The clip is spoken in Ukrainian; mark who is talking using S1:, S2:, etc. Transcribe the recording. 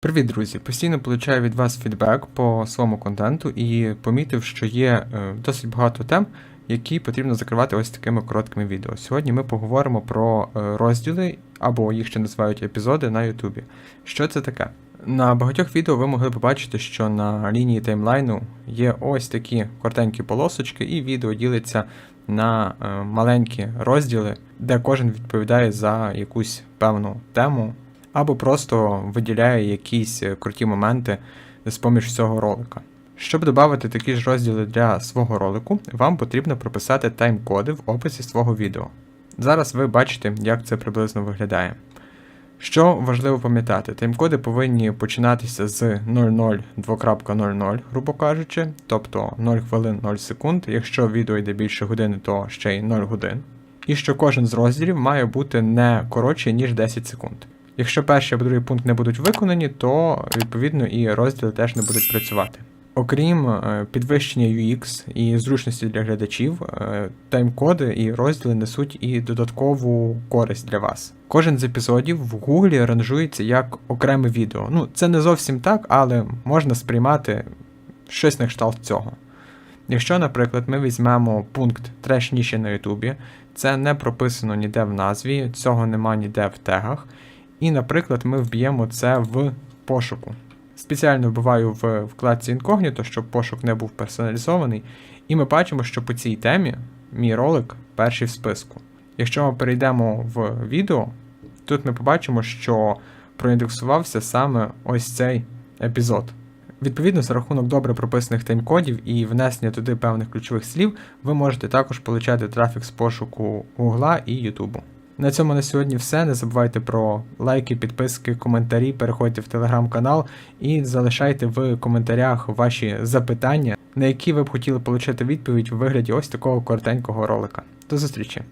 S1: Привіт, друзі! Постійно получаю від вас фідбек по своєму контенту і помітив, що є е, досить багато тем, які потрібно закривати ось такими короткими відео. Сьогодні ми поговоримо про е, розділи, або їх ще називають епізоди на Ютубі. Що це таке? На багатьох відео ви могли побачити, що на лінії таймлайну є ось такі коротенькі полосочки, і відео ділиться на е, маленькі розділи, де кожен відповідає за якусь певну тему або просто виділяє якісь е, круті моменти з поміж цього ролика. Щоб додати такі ж розділи для свого ролику, вам потрібно прописати тайм-коди в описі свого відео. Зараз ви бачите, як це приблизно виглядає. Що важливо пам'ятати, тайм-коди повинні починатися з 00.2.00, грубо кажучи, тобто 0 хвилин 0 секунд. Якщо відео йде більше години, то ще й 0 годин. І що кожен з розділів має бути не коротше, ніж 10 секунд. Якщо перший або другий пункт не будуть виконані, то відповідно і розділи теж не будуть працювати. Окрім е, підвищення UX і зручності для глядачів, е, тайм-коди і розділи несуть і додаткову користь для вас. Кожен з епізодів в Google ранжується як окреме відео. Ну, це не зовсім так, але можна сприймати щось на кшталт цього. Якщо, наприклад, ми візьмемо пункт треш ніші на Ютубі, це не прописано ніде в назві, цього нема ніде в тегах. І, наприклад, ми вб'ємо це в пошуку. Спеціально вбиваю в вкладці Incognito, щоб пошук не був персоналізований. І ми бачимо, що по цій темі мій ролик перший в списку. Якщо ми перейдемо в відео, тут ми побачимо, що проіндексувався саме ось цей епізод. Відповідно, за рахунок добре прописаних тайм-кодів і внесення туди певних ключових слів, ви можете також получати трафік з пошуку Гугла і Ютубу. На цьому на сьогодні все. Не забувайте про лайки, підписки, коментарі, переходьте в телеграм-канал і залишайте в коментарях ваші запитання, на які ви б хотіли отримати відповідь у вигляді ось такого коротенького ролика. До зустрічі!